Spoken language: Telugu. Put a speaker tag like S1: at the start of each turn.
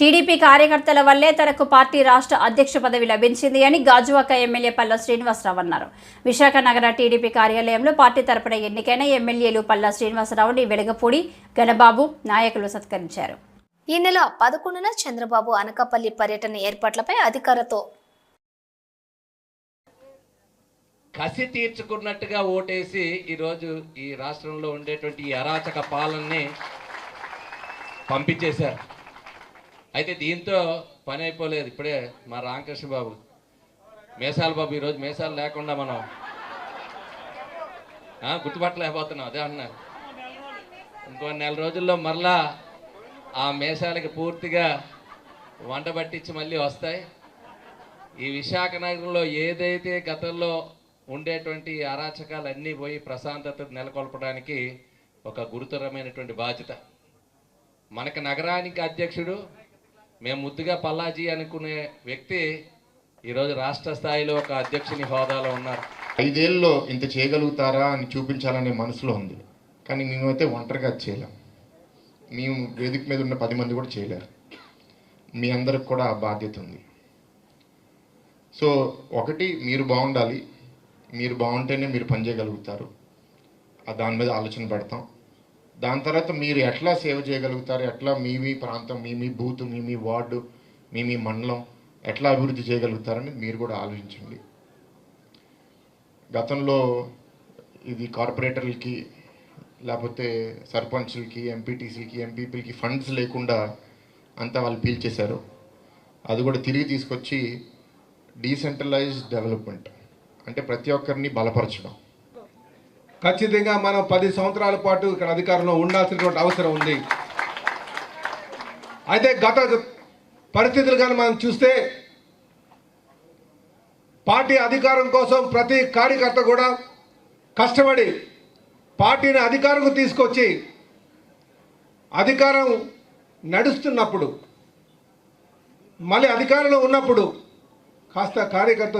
S1: టీడీపీ కార్యకర్తల వల్లే తనకు పార్టీ రాష్ట్ర అధ్యక్ష పదవి లభించింది అని గాజువాక ఎమ్మెల్యే పల్లా శ్రీనివాసరావు అన్నారు. విశాఖ నగర టీడీపీ కార్యాలయంలో పార్టీ తరపున ఎన్నికైన ఎమ్మెల్యేలు పల్లా శ్రీనివాసరావుని వెలగపూడి గణబాబు నాయకులు సత్కరించారు.
S2: ఈ నెల పదకొండున చంద్రబాబు అనకాపల్లి పర్యటన ఏర్పాట్లపై అధికారులతో
S3: కసి తీర్చుకున్నట్టుగా ఓటేసి ఈరోజు ఈ రాష్ట్రంలో ఉండేటువంటి ఈ అరాచక పాలనని పంపించేశారు. అయితే దీంతో పని అయిపోలేదు. ఇప్పుడే మా రామకృష్ణ బాబు. మేసాల బాబు ఈరోజు మేసాలు లేకుండా మనం గుర్తుపట్టలేకపోతున్నాం. అదే అన్నారు ఇంకో నెల రోజుల్లో మరలా ఆ మేసాలకి పూర్తిగా వంట పట్టించి మళ్ళీ వస్తాయి. ఈ విశాఖ నగరంలో ఏదైతే గతంలో ఉండేటువంటి అరాచకాలన్నీ పోయి ప్రశాంతత నెలకొల్పడానికి ఒక గురుతరమైనటువంటి బాధ్యత. మనకి నగరానికి అధ్యక్షుడు మేము ముద్దుగా పల్లాజీ అనుకునే వ్యక్తి ఈరోజు రాష్ట్ర స్థాయిలో ఒక అధ్యక్షుని హోదాలో ఉన్నారు.
S4: ఐదేళ్ళలో ఇంత చేయగలుగుతారా అని చూపించాలనే మనసులో ఉంది. కానీ మేమైతే ఒంటరిగా చేయలేం. మేము వేదిక మీద ఉన్న పది మంది కూడా చేయలేరు. మీ అందరికి కూడా ఆ బాధ్యత ఉంది. సో ఒకటి మీరు బాగుండాలి. మీరు బాగుంటేనే మీరు పనిచేయగలుగుతారు. దాని మీద ఆలోచన పెడతాం. దాని తర్వాత మీరు ఎట్లా సేవ చేయగలుగుతారు? ఎట్లా మీ మీ ప్రాంతం మీ మీ బూత్ మీ మీ వార్డు మీ మీ మండలం ఎట్లా అభివృద్ధి చేయగలుగుతారని మీరు కూడా ఆలోచించండి. గతంలో ఇది కార్పొరేటర్లకి లేకపోతే సర్పంచ్లకి ఎంపీటీసీలకి ఎంపీపీలకి ఫండ్స్ లేకుండా అంతా వాళ్ళు పీల్చేశారు అది కూడా తిరిగి తీసుకొచ్చి డీసెంట్రలైజ్డ్ డెవలప్మెంట్ అంటే ప్రతి ఒక్కరిని బలపరచడం.
S5: ఖచ్చితంగా మనం పది సంవత్సరాల పాటు ఇక్కడ అధికారంలో ఉండాల్సినటువంటి అవసరం ఉంది. అయితే గత పరిస్థితులు కానీ మనం చూస్తే పార్టీ అధికారం కోసం ప్రతి కార్యకర్త కూడా కష్టపడి పార్టీని అధికారంకు తీసుకొచ్చి అధికారం నడుస్తున్నప్పుడు మళ్ళీ అధికారంలో ఉన్నప్పుడు కాస్త కార్యకర్త